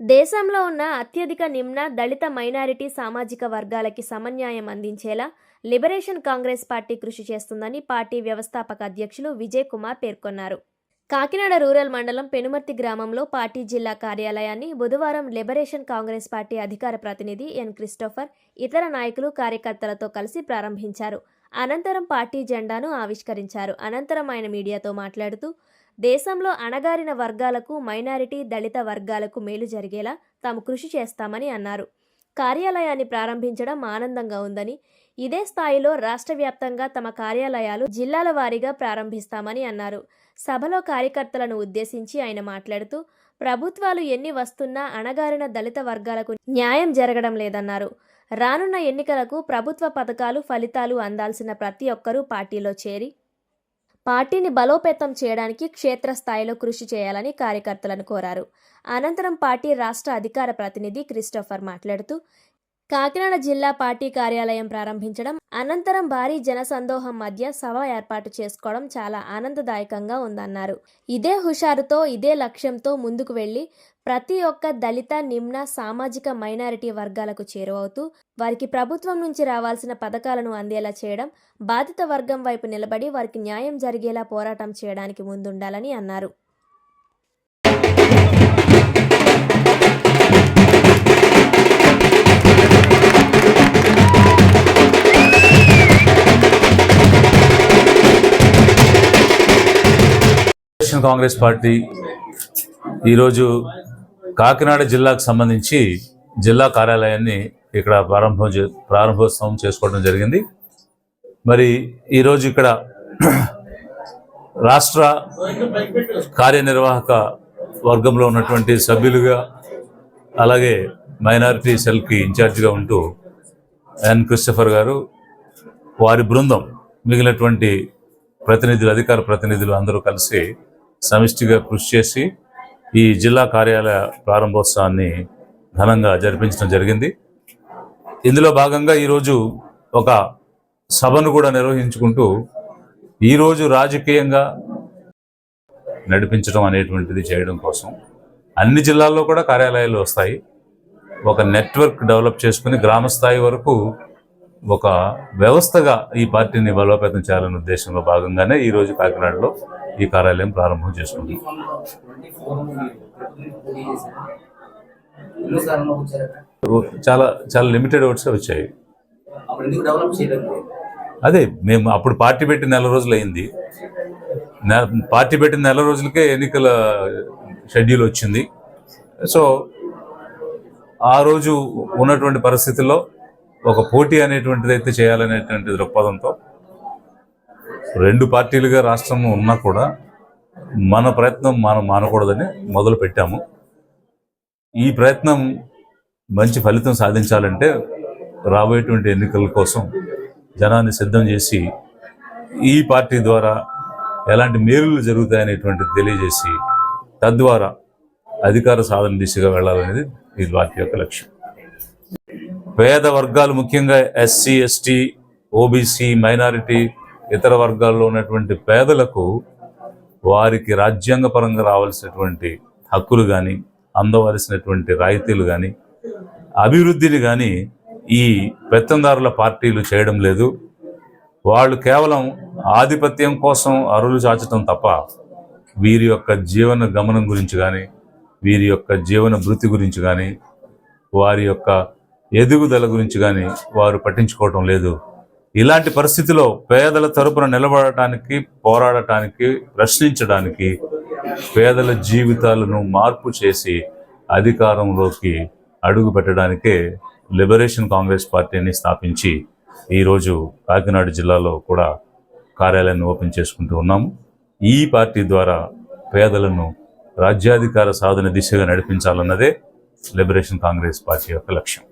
దేశంలో ఉన్న అత్యధిక నిమ్న దళిత మైనారిటీ సామాజిక వర్గాలకి సమన్యాయం అందించేలా లిబరేషన్ కాంగ్రెస్ పార్టీ కృషి చేస్తుందని పార్టీ వ్యవస్థాపక అధ్యక్షులు విజయ్ కుమార్ పేర్కొన్నారు. కాకినాడ రూరల్ మండలం పెనుమర్తి గ్రామంలో పార్టీ జిల్లా కార్యాలయాన్ని బుధవారం లిబరేషన్ కాంగ్రెస్ పార్టీ అధికార ప్రతినిధి ఎన్ క్రిస్టోఫర్ ఇతర నాయకులు కార్యకర్తలతో కలిసి ప్రారంభించారు. అనంతరం పార్టీ జెండాను ఆవిష్కరించారు. అనంతరం ఆయన మీడియాతో మాట్లాడుతూ దేశంలో అణగారిన వర్గాలకు మైనారిటీ దళిత వర్గాలకు మేలు జరిగేలా తాము కృషి చేస్తామని అన్నారు. కార్యాలయాన్ని ప్రారంభించడం ఆనందంగా ఉందని ఇదే స్థాయిలో రాష్ట్ర వ్యాప్తంగా తమ కార్యాలయాలు జిల్లాల వారీగా ప్రారంభిస్తామని అన్నారు. సభలో కార్యకర్తలను ఉద్దేశించి ఆయన మాట్లాడుతూ ప్రభుత్వాలు ఎన్ని వస్తున్నా అణగారిన దళిత వర్గాలకు న్యాయం జరగడం లేదన్నారు. రానున్న ఎన్నికలకు ప్రభుత్వ పథకాలు ఫలితాలు అందాల్సిన ప్రతి ఒక్కరూ పార్టీలో చేరి పార్టీని బలోపేతం చేయడానికి క్షేత్రస్థాయిలో కృషి చేయాలని కార్యకర్తలను కోరారు. అనంతరం పార్టీ రాష్ట్ర అధికార ప్రతినిధి క్రిస్టోఫర్ మాట్లాడుతూ కాకినాడ జిల్లా పార్టీ కార్యాలయం ప్రారంభించడం అనంతరం భారీ జనసందోహం మధ్య సభ ఏర్పాటు చేసుకోవడం చాలా ఆనందదాయకంగా ఉందన్నారు. ఇదే హుషారుతో ఇదే లక్ష్యంతో ముందుకు వెళ్ళి ప్రతి ఒక్క దళిత నిమ్న సామాజిక మైనారిటీ వర్గాలకు చేరువవుతూ వారికి ప్రభుత్వం నుంచి రావాల్సిన పథకాలను అందేలా చేయడం బాధిత వర్గం వైపు నిలబడి వారికి న్యాయం జరిగేలా పోరాటం చేయడానికి ముందుండాలని అన్నారు. నేషనల్ కాంగ్రెస్ పార్టీ ఈరోజు కాకినాడ జిల్లాకు సంబంధించి జిల్లా కార్యాలయాన్ని ఇక్కడ ప్రారంభం ప్రారంభోత్సవం చేసుకోవడం జరిగింది. మరి ఈరోజు ఇక్కడ రాష్ట్ర కార్యనిర్వాహక వర్గంలో ఉన్నటువంటి సభ్యులుగా అలాగే మైనారిటీ సెల్కి ఇన్ఛార్జిగా ఉంటూ ఎన్ క్రిస్టఫర్ గారు వారి బృందం మిగిలినటువంటి ప్రతినిధులు అధికార ప్రతినిధులు అందరూ కలిసి సమిష్టిగా కృషి చేసి ఈ జిల్లా కార్యాలయ ప్రారంభోత్సవాన్ని ఘనంగా జరిపించడం జరిగింది. ఇందులో భాగంగా ఈరోజు ఒక సభను కూడా నిర్వహించుకుంటూ ఈరోజు రాజకీయంగా నడిపించడం అనేటువంటిది చేయడం కోసం అన్ని జిల్లాల్లో కూడా కార్యాలయాలు వస్తాయి. ఒక నెట్వర్క్ డెవలప్ చేసుకుని గ్రామ స్థాయి వరకు ఒక వ్యవస్థగా ఈ పార్టీని బలోపేతం చేయాలనే ఉద్దేశంలో భాగంగానే ఈ రోజు కాకినాడలో ఈ కార్యాలయం ప్రారంభం చేసుకుంది. చాలా చాలా లిమిటెడ్ ఓట్సే వచ్చాయి. అదే మేము అప్పుడు పార్టీ పెట్టి నెల రోజులు అయింది పార్టీ పెట్టిన నెల రోజులకే ఎన్నికల షెడ్యూల్ వచ్చింది. సో ఆ రోజు ఉన్నటువంటి పరిస్థితుల్లో ఒక పోటీ అనేటువంటిది అయితే చేయాలనేటువంటి దృక్పథంతో రెండు పార్టీలుగా రాష్ట్రం ఉన్నా కూడా మన ప్రయత్నం మనం మానకూడదని మొదలు పెట్టాము. ఈ ప్రయత్నం మంచి ఫలితం సాధించాలంటే రాబోయేటువంటి ఎన్నికల కోసం జనాన్ని సిద్ధం చేసి ఈ పార్టీ ద్వారా ఎలాంటి మేలులు జరుగుతాయనేటువంటిది తెలియజేసి తద్వారా అధికార సాధన దిశగా వెళ్ళాలనేది ఈ పార్టీ యొక్క లక్ష్యం. పేద వర్గాలు ముఖ్యంగా ఎస్సీ ఎస్టీ ఓబీసీ మైనారిటీ ఇతర వర్గాల్లో ఉన్నటువంటి పేదలకు వారికి రాజ్యాంగపరంగా రావాల్సినటువంటి హక్కులు కానీ అందవలసినటువంటి రాయితీలు కానీ అభివృద్ధిని కానీ ఈ పెత్తందారుల పార్టీలు చేయడం లేదు. వాళ్ళు కేవలం ఆధిపత్యం కోసం అరులు చాచటం తప్ప వీరి యొక్క జీవన గమనం గురించి కానీ వీరి యొక్క జీవన భృతి గురించి కానీ వారి యొక్క ఎదుగుదల గురించి కానీ వారు పట్టించుకోవటం లేదు. ఇలాంటి పరిస్థితిలో పేదల తరపున నిలబడటానికి పోరాడటానికి ప్రశ్నించడానికి పేదల జీవితాలను మార్పు చేసి అధికారంలోకి అడుగు పెట్టడానికే లిబరేషన్ కాంగ్రెస్ పార్టీని స్థాపించి ఈరోజు కాకినాడ జిల్లాలో కూడా కార్యాలయాన్ని ఓపెన్ చేసుకుంటూ ఉన్నాము. ఈ పార్టీ ద్వారా పేదలను రాజ్యాధికార సాధన దిశగా నడిపించాలన్నదే లిబరేషన్ కాంగ్రెస్ పార్టీ యొక్క లక్ష్యం.